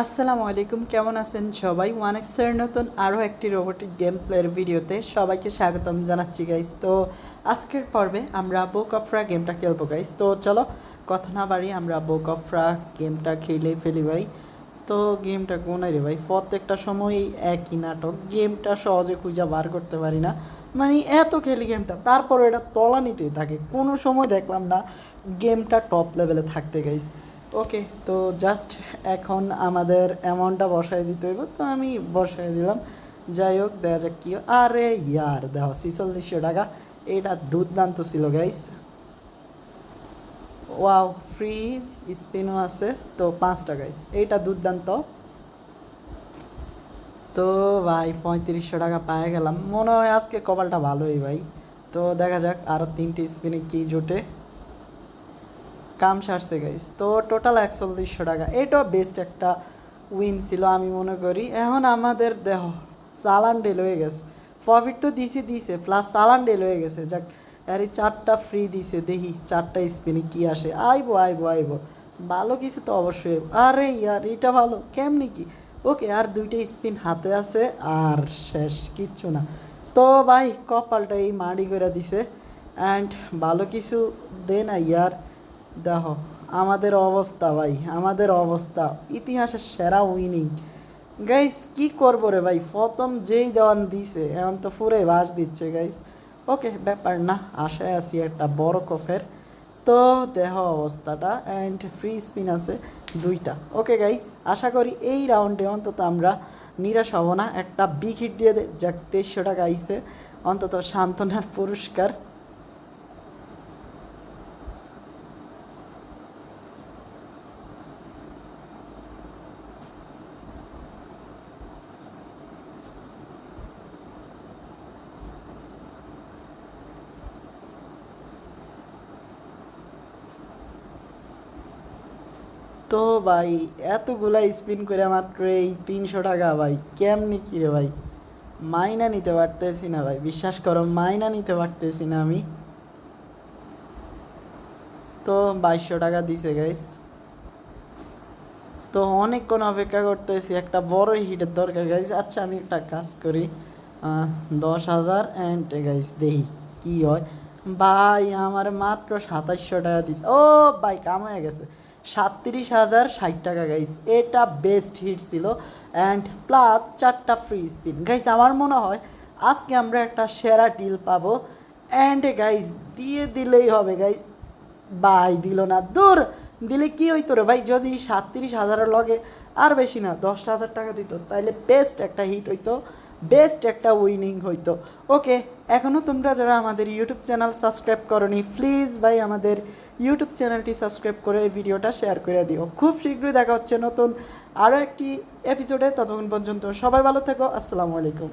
আসসালামু আলাইকুম, কেমন আছেন সবাই? ওয়ান এক্সের নতুন আরও একটি রোবোটিক গেম প্লের ভিডিওতে সবাইকে স্বাগতম জানাচ্ছি গাইস তো আজকের পর্বে আমরা বুক অফরা গেমটা খেলব গাইস তো চলো, কথা না বাড়ি আমরা বুক অফরা গেমটা খেলে ফেলি, ভাই। তো গেমটা কোনায় রে, ভাই? প্রত্যেকটা সময়ই একই নাটক। গেমটা সহজে খুঁজে বার করতে পারি না। মানে এত খেলি গেমটা তারপর এটা তলা নিতেই থাকে। কোনো সময় দেখলাম না গেমটা টপ লেভেলে থাকতে গাইস ওকে, তো জাস্ট এখন আমাদের অ্যামাউন্টটা বসাই দিতে হইব, তো আমি বসাই দিলাম। যাই হোক দেখা যাক কি। আরে ইয়ার, দেখো, ছিচল্লিশশো টাকা। এটা দুর্দান্ত ছিল গাইস ওয়াও ফ্রি স্পিনও আছে। তো পাঁচটা গাইস এইটা দুর্দান্ত। তো ভাই, পঁয়ত্রিশশো টাকা পায়ে গেলাম। মনে হয় আজকে কপালটা ভালোই, ভাই। তো দেখা যাক আরও তিনটে স্পিনে কি জোটে। কাম সারছে গাইস তো টোটাল একচল্লিশশো টাকা। এটাও বেস্ট একটা উইন ছিল, আমি মনে করি। এখন আমাদের দেহ চালান ডেল হয়ে গেছে। প্রফিট তো দিছে দিছে প্লাস চালান ডেল হয়ে গেছে। যাক, আরে চারটা ফ্রি দিছে, দেখি চারটা স্পিনে কি আসে। আইবো আইবো আইবো। ভালো কিছু তো অবশ্যই। আরে ইয়ার, এটা ভালো। কেমনি কি? ওকে আর দুইটা স্পিন হাতে আছে, আর শেষ, কিচ্ছু না। তো ভাই, কপালটা এই মাড়ি করে দিছে। অ্যান্ড ভালো কিছু দে না ইয়ার। দেখো, আমাদের অবস্থা ভাই, আমাদের অবস্থা। ইতিহাসের সেরা উইনিং গাইস কি করব রে ভাই? প্রথম যেই দেওয়ান দিছে, এখন তো পুরে বাস দিচ্ছে গাইস ওকে ব্যাপার না, আশায় আছি একটা বড় কফের। তো দেহ অবস্থাটা অ্যান্ড ফ্রি স্পিন আছে দুইটা। ওকে গাইস আশা করি এই রাউন্ডে অন্তত আমরা নিরাশ হব না। একটা বিগ হিট দিয়ে যাক, তেইশশো টাকা আইসে অন্তত সান্ত্বনার পুরস্কার। তো ভাই, এতগুলা স্পিন করে মাত্র এই তিনশো টাকা, ভাই, কেমনি কি রে ভাই? মাইনা নিতে পারতেছি না ভাই, বিশ্বাস করো, মাইনা নিতে পারতেছি না আমি। তো বাইশশো টাকা দিছে গাইস তো অনেকক্ষণ অপেক্ষা করতেছি, একটা বড় হিটের দরকার গাইস আচ্ছা আমি একটা কাজ করি। দশ হাজার অ্যান্ড গাইস দেখি কি হয়। ভাই, আমার মাত্র সাতাশশো টাকা দিচ্ছে ও ভাই, কাম হয়ে গেছে। সাতত্রিশ হাজার ষাট টাকা গাইস এটা বেস্ট হিট ছিল। অ্যান্ড প্লাস চারটা ফ্রি স্পিন গাইস আমার মনে হয় আজকে আমরা একটা সেরা ডিল পাবো। অ্যান্ড গাইস দিয়ে দিলেই হবে গাইস ভাই, দিল না। দূর! দিলে কি হইতো রে ভাই? যদি সাতত্রিশ হাজারের লগে আর বেশি না দশ হাজার টাকা দিত, তাইলে বেস্ট একটা হিট হইতো। বেস্ট একটা উইনিং হইতো। ওকে এখনও তোমরা যারা আমাদের ইউটিউব চ্যানেল সাবস্ক্রাইব করনি প্লিজ ভাই আমাদের ইউটিউব চ্যানেলটি সাবস্ক্রাইব করে ভিডিওটা শেয়ার করে দিও। খুব শীঘ্রই দেখা হচ্ছে নতুন আরও একটি এপিসোডে ততক্ষণ পর্যন্ত সবাই ভালো থেকো, আসসালামু আলাইকুম।